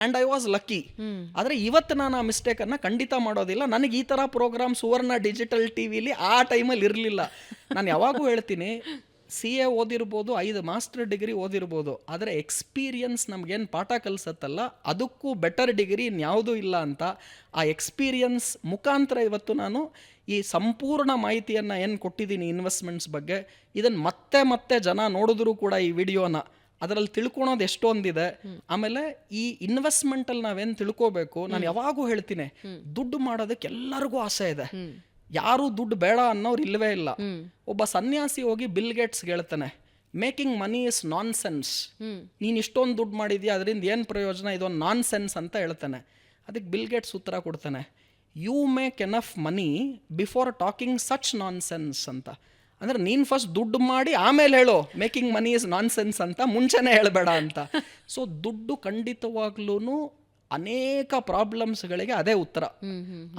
And I was lucky ಆದರೆ ಇವತ್ತು ನಾನು ಆ ಮಿಸ್ಟೇಕನ್ನು ಖಂಡಿತ ಮಾಡೋದಿಲ್ಲ. ನನಗೆ ಈ ಥರ ಪ್ರೋಗ್ರಾಮ್ ಸುವರ್ಣ ಡಿಜಿಟಲ್ ಟಿ ವಿಲಿ ಆ ಟೈಮಲ್ಲಿ ಇರಲಿಲ್ಲ. ನಾನು ಯಾವಾಗೂ ಹೇಳ್ತೀನಿ ಸಿ ಎ ಓದಿರ್ಬೋದು ಐದು ಮಾಸ್ಟರ್ ಡಿಗ್ರಿ ಓದಿರ್ಬೋದು ಆದರೆ ಎಕ್ಸ್ಪೀರಿಯನ್ಸ್ ನಮಗೇನು ಪಾಠ ಕಲಿಸತ್ತಲ್ಲ ಅದಕ್ಕೂ ಬೆಟರ್ ಡಿಗ್ರಿ ಇನ್ಯಾವುದೂ ಇಲ್ಲ ಅಂತ ಆ ಎಕ್ಸ್ಪೀರಿಯನ್ಸ್ ಮುಖಾಂತರ ಇವತ್ತು ನಾನು ಈ ಸಂಪೂರ್ಣ ಮಾಹಿತಿಯನ್ನು ಏನು ಕೊಟ್ಟಿದ್ದೀನಿ ಇನ್ವೆಸ್ಟ್ಮೆಂಟ್ಸ್ ಬಗ್ಗೆ ಇದನ್ನು ಮತ್ತೆ ಮತ್ತೆ ಜನ ನೋಡಿದ್ರು ಕೂಡ ಈ ವಿಡಿಯೋನ ಅದರಲ್ಲಿ ತಿಳ್ಕೊಳೋದು ಎಷ್ಟೊಂದಿದೆ ಆಮೇಲೆ ಈ ಇನ್ವೆಸ್ಟ್ಮೆಂಟಲ್ಲಿ ನಾವೇನ್ ತಿಳ್ಕೋಬೇಕು, ನಾನು ಯಾವಾಗೂ ಹೇಳ್ತೀನಿ, ದುಡ್ಡು ಮಾಡೋದಕ್ಕೆ ಎಲ್ಲರಿಗೂ ಆಸೆ ಇದೆ. ಯಾರು ದುಡ್ಡು ಬೇಡ ಅನ್ನೋರು ಇಲ್ಲವೇ ಇಲ್ಲ. ಒಬ್ಬ ಸನ್ಯಾಸಿ ಹೋಗಿ ಬಿಲ್ ಗೇಟ್ಸ್ ಹೇಳ್ತಾನೆ making money is nonsense ನೀನು ಇಷ್ಟೊಂದು ದುಡ್ಡು ಮಾಡಿದ್ಯಾ, ಅದರಿಂದ ಏನು ಪ್ರಯೋಜನ? ಇದೊಂದು ನಾನ್ ಸೆನ್ಸ್ ಅಂತ ಹೇಳ್ತಾನೆ. ಅದಕ್ಕೆ ಬಿಲ್ ಗೇಟ್ಸ್ ಉತ್ತರ ಕೊಡ್ತಾನೆ you make enough money before talking such nonsense ಅಂತ. ಅಂದ್ರೆ ನೀನು ಫಸ್ಟ್ ದುಡ್ಡು ಮಾಡಿ ಆಮೇಲೆ ಹೇಳು making money is nonsense ಅಂತ ಮುಂಚೆನೇ ಹೇಳಬೇಡ ಅಂತ. ಸೊ ದುಡ್ಡು ಖಂಡಿತವಾಗ್ಲೂ ಅನೇಕ ಪ್ರಾಬ್ಲಮ್ಸ್ಗಳಿಗೆ ಅದೇ ಉತ್ತರ.